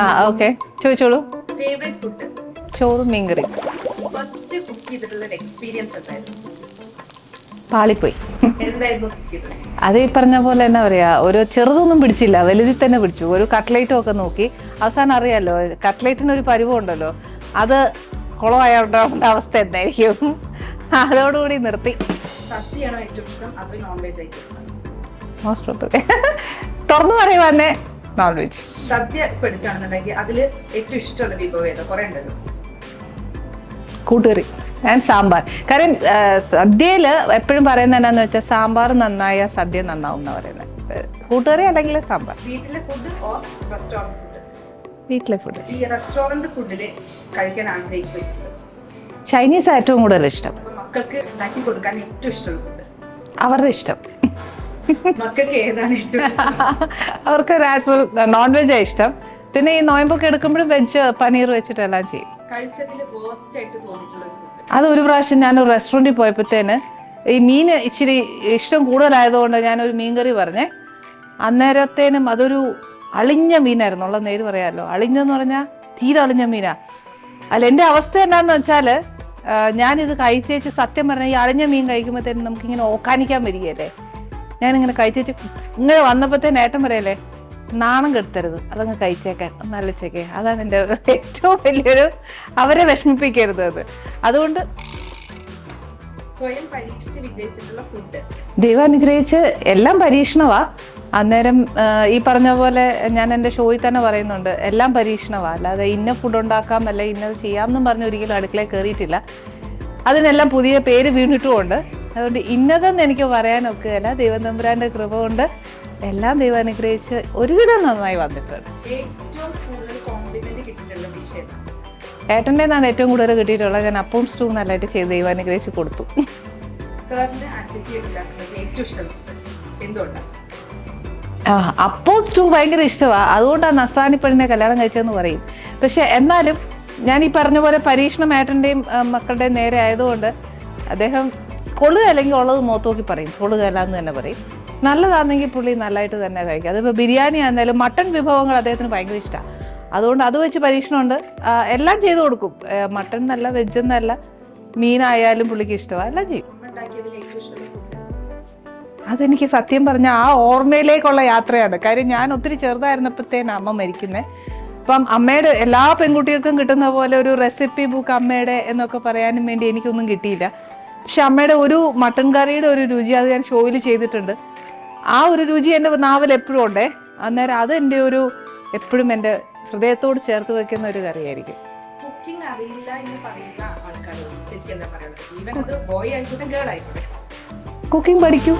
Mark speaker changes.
Speaker 1: ആ ഓക്കെ ചോദിച്ചോളൂ.
Speaker 2: Favourite food
Speaker 1: ചോറും മീൻകറി.
Speaker 2: ഫസ്റ്റ് കുക്ക് ചെയ്തിട്ടുള്ള എക്സ്പീരിയൻസ് എന്തായിരുന്നു?
Speaker 1: പാളിപ്പോയി. അത് ഈ പറഞ്ഞ പോലെ എന്നാ പറയാ ഒരു ചെറുതൊന്നും പിടിച്ചില്ല വലുതിൽ തന്നെ പിടിച്ചു. ഒരു കട്ട്ലേറ്റും ഒക്കെ നോക്കി. അവസാനം അറിയാലോ കട്ട്ലേറ്റിന് ഒരു പരിവുണ്ടല്ലോ അത് കുളമായവരുടെ അവസ്ഥ എന്തായിരിക്കും? അതോടുകൂടി നിർത്തി.
Speaker 2: സദ്യയാണോ ഏറ്റവും ഇഷ്ടം? അത് non veg item
Speaker 1: most probably തുറന്നു പറയുക തന്നെ നോൺ വെജ്
Speaker 2: സദ്യ എടുക്കുകയാണെന്നുണ്ടെങ്കിൽ അതിൽ ഏറ്റവും ഇഷ്ടമുള്ള വിഭവം ഏതാ? കുറെ ഉണ്ടല്ലോ.
Speaker 1: കൂട്ടുകറി ആൻഡ് സാമ്പാർ. കാര്യം സദ്യയിൽ എപ്പോഴും പറയുന്നത് എന്നാന്ന് വെച്ചാൽ സാമ്പാർ നന്നായ സദ്യ നന്നാവും എന്നാ പറയുന്നത് കൂട്ടുകറി അല്ലെങ്കിൽ സാമ്പാർ?
Speaker 2: വീട്ടിലെ ഫുഡ് ഓർ റെസ്റ്റോറന്റ്
Speaker 1: വീട്ടിലെ ഫുഡ്
Speaker 2: ഈ റെസ്റ്റോറന്റ് ഫുഡിൽ കഴിക്കാൻ ആഗ്രഹിക്കുന്നത്
Speaker 1: ചൈനീസ് ഏറ്റവും കൂടുതൽ ഇഷ്ടം.
Speaker 2: മക്കൾക്ക് ഉണ്ടാക്കി കൊടുക്കാൻ ഏറ്റവും ഇഷ്ടമുള്ള ഫുഡ്
Speaker 1: അവരുടെ ഇഷ്ടം.
Speaker 2: മക്കൾക്ക് ഏതാണ്
Speaker 1: അവർക്ക് നാച്ചുറൽ നോൺ വെജാണ് ഇഷ്ടം. പിന്നെ ഈ നോയമ്പൊക്കെ എടുക്കുമ്പോഴും വെജ് പനീർ വെച്ചിട്ടെല്ലാം ചെയ്യും. അത് ഒരു പ്രാവശ്യം ഞാൻ ഒരു റെസ്റ്റോറന്റിൽ പോയപ്പോഴത്തേന് ഈ മീൻ ഇച്ചിരി ഇഷ്ടം കൂടുതലായതുകൊണ്ട് ഞാനൊരു മീൻകറി പറഞ്ഞേ. അന്നേരത്തേനും അതൊരു അളിഞ്ഞ മീനായിരുന്നു. ഉള്ള നേര് പറയാമല്ലോ അളിഞ്ഞെന്ന് പറഞ്ഞാൽ തീരെ അളിഞ്ഞ മീനാ. അല്ല എന്റെ അവസ്ഥ എന്താണെന്ന് വെച്ചാൽ ഞാനിത് കഴിച്ചേച്ച് സത്യം പറഞ്ഞാൽ ഈ അളിഞ്ഞ മീൻ കഴിക്കുമ്പോഴത്തേനും നമുക്കിങ്ങനെ ഓക്കാനിക്കാൻ വരികയല്ലേ. ഞാനിങ്ങനെ കഴിച്ചേച്ച് ഇങ്ങനെ വന്നപ്പോഴത്തേന് ഏട്ടൻ പറയല്ലേ നാണം കെടുത്തരുത് അതങ്ങ് കഴിച്ചേക്കാൻ നല്ല അലച്ചേക്കേ അതാണ് എന്റെ ഏറ്റവും വലിയൊരു അവരെ വിഷമിപ്പിക്കരുത് അത്. അതുകൊണ്ട് ദൈവം അനുഗ്രഹിച്ച് എല്ലാം പരീക്ഷണവാ. അന്നേരം ഈ പറഞ്ഞ പോലെ ഞാൻ എന്റെ ഷോയിൽ തന്നെ പറയുന്നുണ്ട് എല്ലാം പരീക്ഷണവാ. അല്ലാതെ ഇന്ന ഫുഡ് ഉണ്ടാക്കാം അല്ലെ ഇന്നത് ചെയ്യാം എന്നും പറഞ്ഞ് ഒരിക്കലും അടുക്കളയിൽ കയറിയിട്ടില്ല അതിനെല്ലാം പുതിയ പേര് വീണിട്ടുമുണ്ട്. അതുകൊണ്ട് ഇന്നതെന്ന് എനിക്ക് പറയാനൊക്കുകയല്ല. ദൈവം തമ്പുരാന്റെ കൃപ കൊണ്ട് എല്ലാം ദൈവം അനുഗ്രഹിച്ച് ഒരുവിധം നന്നായി വന്നിട്ടുണ്ട്. ഏട്ടന്റെ നിന്നാണ് ഏറ്റവും കൂടുതൽ കിട്ടിയിട്ടുള്ളത്. ഞാൻ അപ്പവും സ്റ്റൂ നല്ലതായിട്ട് ചെയ്ത് ദൈവം അനുഗ്രഹിച്ച് കൊടുത്തു. ആ അപ്പോൾ സ്റ്റൂ ഭയങ്കര ഇഷ്ടമാണ് അതുകൊണ്ടാണ് നസ്രാണി കല്യാണം കഴിച്ചതെന്ന് പറയും. പക്ഷെ എന്നാലും ഞാൻ ഈ പറഞ്ഞ പോലെ പരീക്ഷണം ഏട്ടന്റെയും മക്കളുടെയും നേരെ ആയതുകൊണ്ട് അദ്ദേഹം കൊള്ളുക അല്ലെങ്കിൽ ഉള്ളത് മുഖത്ത് നോക്കി പറയും. കൊള്ളുകയല്ല എന്ന് തന്നെ പറയും. നല്ലതാണെങ്കിൽ പുള്ളി നല്ലതായിട്ട് തന്നെ കഴിക്കും. അതിപ്പോൾ ബിരിയാണി ആയിരുന്നാലും മട്ടൺ വിഭവങ്ങൾ അദ്ദേഹത്തിന് ഭയങ്കര ഇഷ്ടമാണ് അതുകൊണ്ട് അത് വെച്ച് പരീക്ഷണമുണ്ട്. എല്ലാം ചെയ്തു കൊടുക്കും. മട്ടൺ എന്നല്ല വെജ് എന്നല്ല മീനായാലും പുള്ളിക്ക് ഇഷ്ടമാണ് എല്ലാം ചെയ്യും. അതെനിക്ക് സത്യം പറഞ്ഞ ആ ഓർമ്മയിലേക്കുള്ള യാത്രയാണ്. കാര്യം ഞാൻ ഒത്തിരി ചെറുതായിരുന്നപ്പോഴത്തേന് അമ്മ മരിക്കുന്നത് അപ്പം അമ്മയുടെ എല്ലാ പെൺകുട്ടികൾക്കും കിട്ടുന്ന പോലെ ഒരു റെസിപ്പി ബുക്ക് അമ്മയുടെ എന്നൊക്കെ പറയാനും വേണ്ടി എനിക്കൊന്നും കിട്ടിയില്ല. പക്ഷെ അമ്മയുടെ ഒരു മട്ടൻ കറിയുടെ ഒരു രുചി അത് ഞാൻ ഷോയിൽ ചെയ്തിട്ടുണ്ട്. ആ ഒരു രുചി എന്റെ നാവൽ എപ്പോഴും ഉണ്ടേ. അന്നേരം അത് എന്റെ ഒരു എപ്പോഴും എന്റെ ഹൃദയത്തോട് ചേർത്ത് വെക്കുന്ന ഒരു കറിയായിരിക്കും.
Speaker 2: കുക്കിംഗ് അറിയില്ല എന്ന് പറയുന്ന ആൾക്കാരോട് ചേച്ചിക്ക് എന്താ പറയുന്നത് ഈവൻ അത് ബോയ് ആയിക്കോട്ടെ ഗേൾ ആയിക്കോട്ടെ.
Speaker 1: കുക്കിംഗ് പഠിക്കൂ.